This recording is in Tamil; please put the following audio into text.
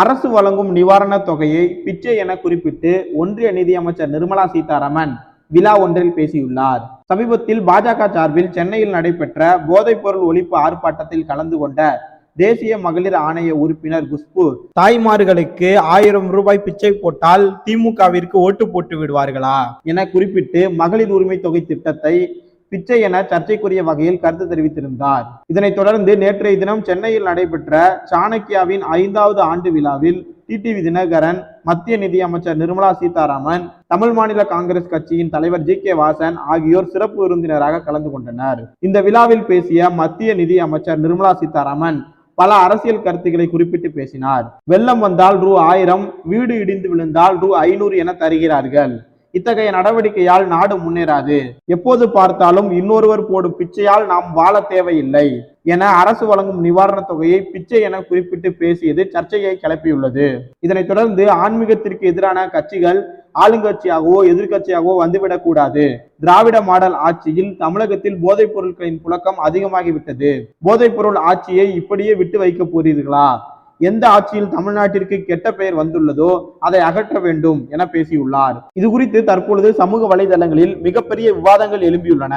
அரசு வழங்கும் நிவாரணத் தொகையை பிச்சை என குறிப்பிட்டு ஒன்றிய நிதியமைச்சர் நிர்மலா சீதாராமன் விழா ஒன்றில் பேசியுள்ளார். சமீபத்தில் பாஜக சார்பில் சென்னையில் நடைபெற்ற போதைப்பொருள் ஒழிப்பு ஆர்ப்பாட்டத்தில் கலந்து கொண்ட தேசிய மகளிர் ஆணைய உறுப்பினர் குஷ்பு தாய்மார்களுக்கு ஆயிரம் ரூபாய் பிச்சை போட்டால் திமுகவிற்கு ஓட்டு போட்டு விடுவார்களா? என குறிப்பிட்டு மகளிர் உரிமை தொகை திட்டத்தை பிச்சை என சர்ச்சைக்குரிய வகையில் கருத்து தெரிவித்திருந்தார். இதனைத் தொடர்ந்து நேற்றைய தினம் சென்னையில் நடைபெற்ற சாணக்கியாவின் ஐந்தாவது ஆண்டு விழாவில் டிடிவி தினகரன் மத்திய நிதியமைச்சர் நிர்மலா சீதாராமன் தமிழ் மாநில காங்கிரஸ் கட்சியின் தலைவர் ஜி கே வாசன் ஆகியோர் சிறப்பு விருந்தினராக கலந்து கொண்டனர். இந்த விழாவில் பேசிய மத்திய நிதி அமைச்சர் நிர்மலா சீதாராமன் பல அரசியல் கருத்துக்களை குறிப்பிட்டு பேசினார். வெள்ளம் வந்தால் ரூ ஆயிரம் வீடு இடிந்து விழுந்தால் ரூ ஐநூறு என தருகிறார்கள். இத்தகைய நடவடிக்கையால் நாடு முன்னேறாது. எப்போது பார்த்தாலும் இன்னொருவர் போடும் பிச்சையால் நாம் வாழ தேவையில்லை. என அரசு வழங்கும் நிவாரணத் தொகையை பிச்சை என குறிப்பிட்டு பேசியது சர்ச்சையை கிளப்பியுள்ளது. இதனைத் தொடர்ந்து ஆன்மீகத்திற்கு எதிரான கட்சிகள் ஆளுங்கட்சியாகவோ எதிர்க்கட்சியாகவோ வந்துவிடக் கூடாது. திராவிட மாடல் ஆட்சியில் தமிழகத்தில் போதைப் பொருட்களின் புழக்கம் அதிகமாகிவிட்டது. போதைப் பொருள் ஆட்சியை இப்படியே விட்டு வைக்க போறீர்களா? எந்த ஆட்சியில் தமிழ்நாட்டிற்கு கெட்ட பெயர் வந்துள்ளதோ அதை அகற்ற வேண்டும் என பேசியுள்ளார். இது குறித்து தற்பொழுது சமூக வலைதளங்களில் மிகப்பெரிய விவாதங்கள் எழும்பியுள்ளன.